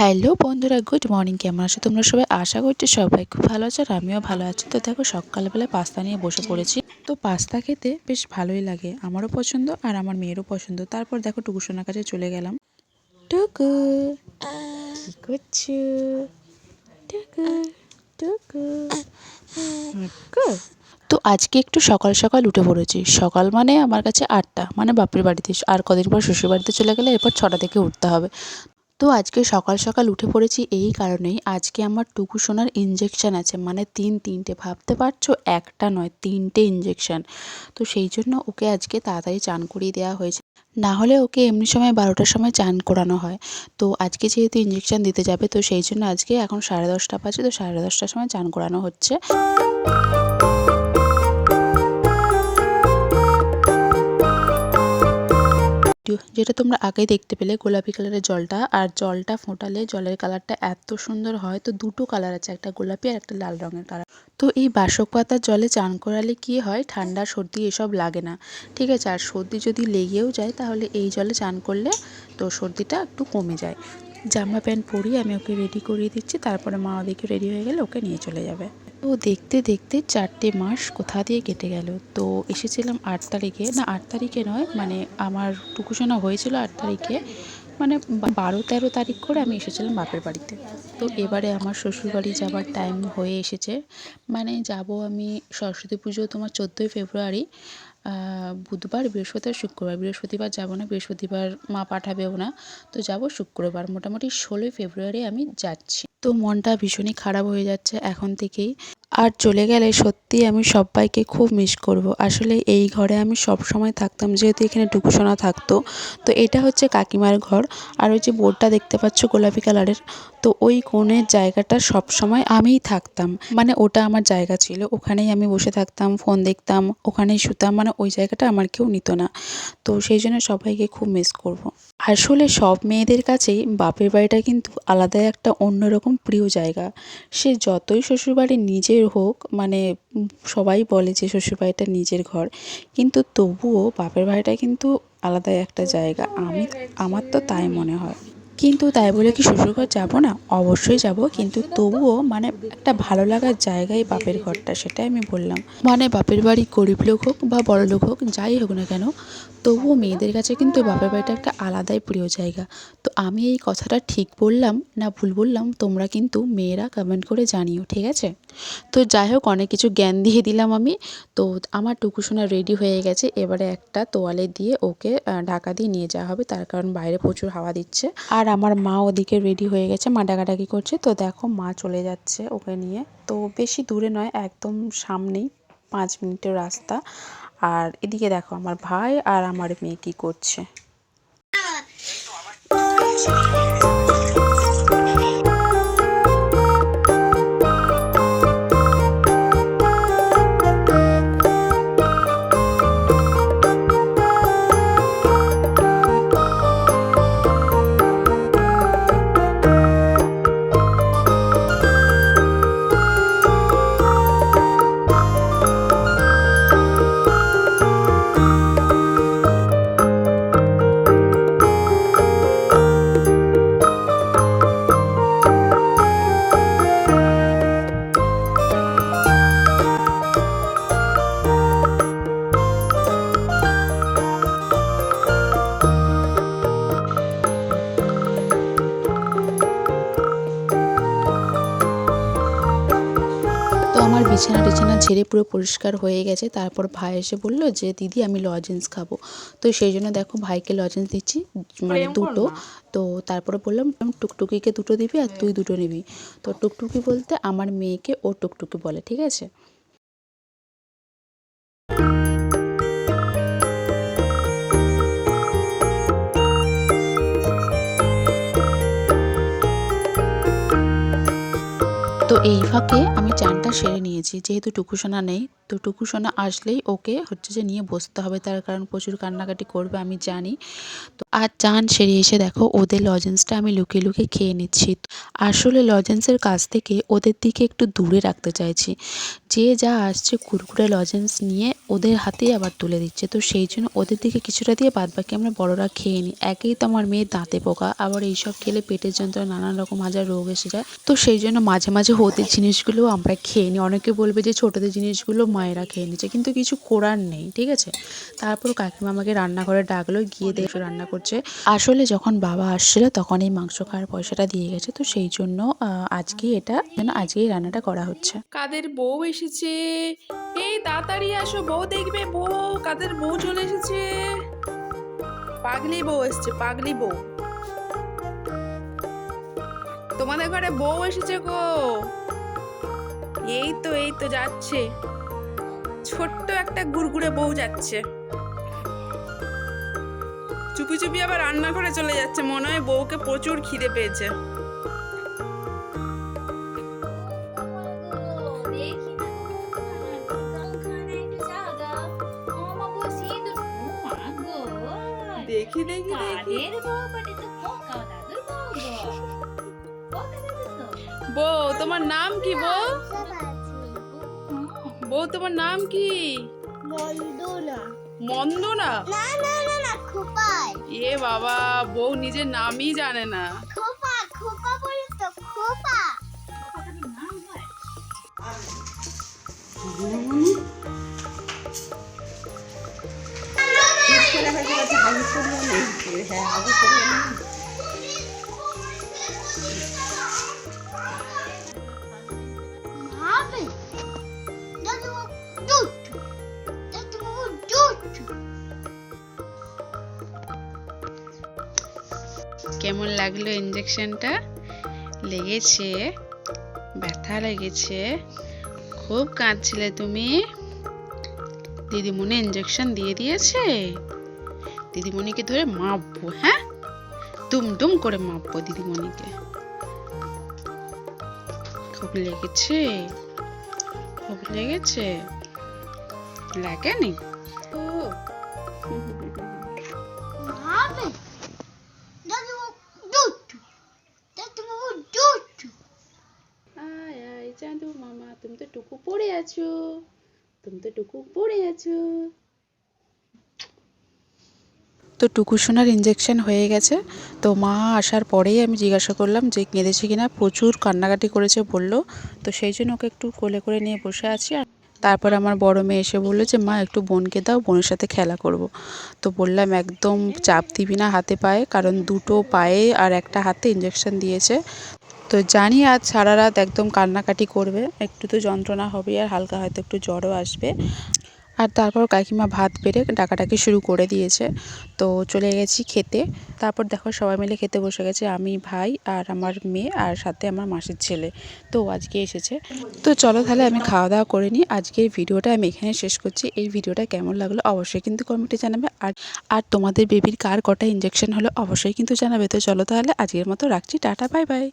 Hello বন্ধুরা, good morning. কেমন আছো তোমরা সবাই? আশা করছি সবাই খুব ভালো আছো আর আমিও ভালো আছি। তো দেখো, সকালবেলায় পাস্তা নিয়ে বসে পড়েছি। তো পাস্তা খেতে বেশ ভালোই লাগে, আমারও পছন্দ আর আমার মেয়েরও পছন্দ। তারপর দেখো টুকু টুকুসোনার কাছে চলে গেলাম। টুকু টুকু টুকু। তো আজকে একটু সকাল সকাল উঠে পড়েছি। সকাল মানে আমার কাছে আটটা মানে বাপের বাড়িতে। আর কদিন পর শ্বশুর বাড়িতে চলে গেলে এরপর ছটা থেকে উঠতে হবে। তো আজকে সকাল সকাল উঠে পড়েছি এই কারণেই। আজকে আমার টুকু সোনার ইঞ্জেকশান আছে মানে তিন তিনটে, ভাবতে পারছ? একটা নয়, তিনটে ইঞ্জেকশান তো সেই জন্য ওকে আজকে তাড়াতাড়ি চান করিয়ে দেওয়া হয়েছে। না হলে ওকে এমনি সময় বারোটার সময় চান করানো হয়। তো আজকে যেহেতু ইঞ্জেকশান দিতে যাবে, তো সেই জন্য আজকে এখন সাড়ে দশটা বাজে, তো সাড়ে দশটার সময় চান করানো হচ্ছে। যেটা তোমরা আগেই দেখতে পেলে গোলাপি কালারের জলটা। আর জলটা ফোটালে জলের কালারটা এত সুন্দর হয়, তো দুটো কালার আছে, একটা গোলাপি আর একটা লাল রঙের কালার। তো এই বাসক পাতার জলে চান করালে কি হয়, ঠান্ডা, সর্দি এসব লাগে না। ঠিক আছে, আর সর্দি যদি লেগেও যায়, তাহলে এই জলে চান করলে তো সর্দিটা একটু কমে যায়। জামা প্যান্ট পরিয়ে আমি ওকে রেডি করিয়ে দিচ্ছি, তারপরে মা ওদেরকে রেডি হয়ে গেলে ওকে নিয়ে চলে যাবে। তো দেখতে দেখতে চারটে মাস কোথা দিয়ে কেটে গেল? তো এসেছিলাম আট তারিখে। না, আট তারিখে নয় মানে আমার টুকুসোনা হয়েছিল আট তারিখে। মানে বারো, তেরো তারিখ করে আমি এসেছিলাম বাপের বাড়িতে। তো এবারে আমার শ্বশুরবাড়ি যাবার টাইম হয়ে এসেছে। মানে যাব আমি সরস্বতী পুজো তোমার চোদ্দোই ফেব্রুয়ারি। বুধবার, বৃহস্পতিবার, শুক্রবার। বৃহস্পতিবার যাব না, বৃহস্পতিবার মা পাঠাবেও না। তো যাব শুক্রবার। মোটামুটি ষোলোই ফেব্রুয়ারি আমি যাচ্ছি। তো মনটা ভীষণই খারাপ হয়ে যাচ্ছে এখন থেকেই। আর চলে গেলে সত্যিই আমি সব্বাইকে খুব মিস করব। আসলে এই ঘরে আমি সব সময় থাকতাম, যেহেতু এখানে টুকুসোনা থাকতো। তো এটা হচ্ছে কাকিমার ঘর। আর ওই যে বোর্ডটা দেখতে পাচ্ছ গোলাপি কালারের, তো ওই কোণের জায়গাটা সব সময় আমিই থাকতাম। মানে ওটা আমার জায়গা ছিল। ওখানেই আমি বসে থাকতাম ফোন দেখতাম, ওখানেই শুতাম। মানে ওই জায়গাটা আমার কেউ নিত না। তো সেই জন্য সবাইকে খুব মিস করব। আসলে সব মেয়েদের কাছেই বাপের বাড়িটা কিন্তু আলাদাই একটা অন্যরকম প্রিয় জায়গা। সে যতই শ্বশুরবাড়ি নিজের হোক মানে সবাই বলে যে শ্বশুরবাড়িটা নিজের ঘর। কিন্তু তবুও বাপের বাড়িটা কিন্তু আলাদাই একটা জায়গা। আমি, আমার তো তাই মনে হয়। কিন্তু তাই বলে কি শ্বশুরঘর যাব না? অবশ্যই যাব, কিন্তু তবুও মানে একটা ভালো লাগার জায়গায় বাপের ঘরটা, সেটাই আমি বললাম। মানে বাপের বাড়ি গরিব লোক হোক বা বড় লোক হোক, যাই হোক না কেন, তবুও মেয়েদের কাছে কিন্তু বাপের বাড়িটা একটা আলাদাই প্রিয় জায়গা। তো আমি এই কথাটা ঠিক বললাম না ভুল বললাম, তোমরা কিন্তু মেয়েরা কমেন্ট করে জানিও, ঠিক আছে? তো যাই হোক, অনেক কিছু জ্ঞান দিয়ে দিলাম আমি। তো আমার টুকুসোনা রেডি হয়ে গেছে, এবারে একটা তোয়ালে দিয়ে ওকে ঢাকা দিয়ে নিয়ে যাওয়া হবে, তার কারণ বাইরে প্রচুর হাওয়া দিচ্ছে। আর আমার মা ওদিকে রেডি হয়ে গেছে, মা ডাকাডাকি করছে। তো দেখো মা চলে যাচ্ছে ওকে নিয়ে। তো বেশি দূরে নয়, একদম সামনেই পাঁচ মিনিটের রাস্তা। আর এদিকে দেখো আমার ভাই আর আমার মেয়ে কি করছে। বিছানা টিছানা ঝেড়ে পুরো পরিষ্কার হয়ে গেছে। তারপর ভাই এসে বলল যে দিদি আমি লজেন্স খাব। তো সেই জন্য দেখো ভাইকে লজেন্স দিচ্ছি মানে দুটো। তো তারপরে বললাম টুকটুকিকে দুটো দিবি আর তুই দুটো নিবি। তো টুকটুকি বলতে আমার মেয়েকে ও টুকটুকি বলে ঠিক আছে? তো এই ফাঁকে চানটা সেরে নিয়েছি। যেহেতু টুকুসোনা নেই, তো টুকুসোনা আসলেই ওকে হচ্ছে যে নিয়ে বসতে হবে। তার কারণ প্রচুর কান্নাকাটি করবে, আমি জানি। তো আর চান সেরে এসে দেখো, ওদের লজেন্সটা আমি লুকিয়ে লুকিয়ে খেয়ে নিচ্ছি। আসলে লজেন্সের কাছ থেকে ওদের দিকে একটু দূরে রাখতে চাইছি। যে যা আসছে কুরকুরে লজেন্স নিয়ে ওদের হাতেই আবার তুলে দিচ্ছে। তো সেই জন্য ওদের দিকে কিছুটা দিয়ে বাদ বাকি আমরা বড়রা খেয়ে নিই। একেই তো আমার মেয়ে দাঁতে পোকা, আবার এইসব খেলে পেটের যন্ত্রণা নানান রকম হাজার রোগ এসে যায়। তো সেই জন্য মাঝে মাঝে ওদের জিনিসগুলো আমরা খেয়ে নিই। অনেকে বলবে যে ছোটোদের জিনিসগুলো মায়েরা খেয়ে নিচ্ছে, কিন্তু কিছু করার নেই, ঠিক আছে? তারপর কাকিমা আমাকে রান্নাঘরে ডাকলো, গিয়ে দেখো রান্না করছে। আসলে যখন বাবা আসছিল তখন এই মাংস খাওয়ার পয়সাটা দিয়ে গেছে, তো সেই জন্য আজকে এটা, যেন আজকেই রান্নাটা করা হচ্ছে। কাদের বউ এসেছে? এই তাড়াতাড়ি আসো, বউ দেখবে, বউ, কাদের বউ চলে এসেছে? পাগলি বউ এসেছে, পাগলি বউ। তোমাদের ঘরে বউ এসেছে গো। এই তো এই তো যাচ্ছে। ছোট্ট একটা গুড়গুড়ে বউ যাচ্ছে। চুপি চুপি আবার রান্নাঘরে চলে যাচ্ছে মনে হয় বউকে প্রচুর খিদে পেয়েছে। দেখি দেখি দেখি। বউ তোমার নাম কি বউ? বউ তোমার নাম কি? মন্দনা। মন্দনা? না না না না খোপাই। এ বাবা বউ নিজের নামই জানে না। খোপা খোপা বলে তো খোপা। কেমন লাগল ইঞ্জেকশনটা লেগেছে, ব্যথা লেগেছে, খুব কাঁদছিলে তুমি? দিদিমণি ইঞ্জেকশন দিয়ে দিয়েছে? দিদিমণিকে ধরে মাপবো হ্যাঁ? দুম দুম করে মাপবো দিদিমণিকে খুব লেগেছে। খুব লেগেছে লাগেনি? ও। চাঁদু মামা তুমি তো টুকু পড়ে আছো। তুমি তো টুকু পড়ে আছো। তো টুকুসোনার ইঞ্জেকশন হয়ে গেছে। তো মা আসার পরেই আমি জিজ্ঞাসা করলাম যে কেঁদেছে কিনা, প্রচুর কান্নাকাটি করেছে বলল। তো সেই জন্য ওকে একটু কোলে করে নিয়ে বসে আছি। আর তারপর আমার বড় মেয়ে এসে বলল যে, মা, একটু বোনকে দাও, বোনের সাথে খেলা করব। তো বললাম, একদম চাপ দিবি না হাতে পায়ে, কারণ দুটো পায়ে আর একটা হাতে ইঞ্জেকশন দিয়েছে। তো জানি আজ সারা রাত একদম কান্নাকাটি করবে, একটু তো যন্ত্রণা হবে আর হালকা হয়তো একটু জ্বরও আসবে। আর তারপর কাকিমা ভাত বেড়ে ডাকাডাকি শুরু করে দিয়েছে। তো চলে গেছি খেতে। তারপর দেখো সবাই মিলে খেতে বসে গেছে, আমি, ভাই আর আমার মেয়ে আর সাথে আমার মাসির ছেলে। তো আজকে এসেছে। তো চলো তাহলে আমি খাওয়া দাওয়া করে নিই। আজকের ভিডিওটা আমি এখানে শেষ করছি। এই ভিডিওটা কেমন লাগল অবশ্যই কিন্তু কমেন্টে জানাবে। আর আর তোমাদের বেবির কার কটা ইঞ্জেকশন হলো অবশ্যই কিন্তু জানাবে। তো চলো তাহলে আজকের মতো রাখছি। Tata bye bye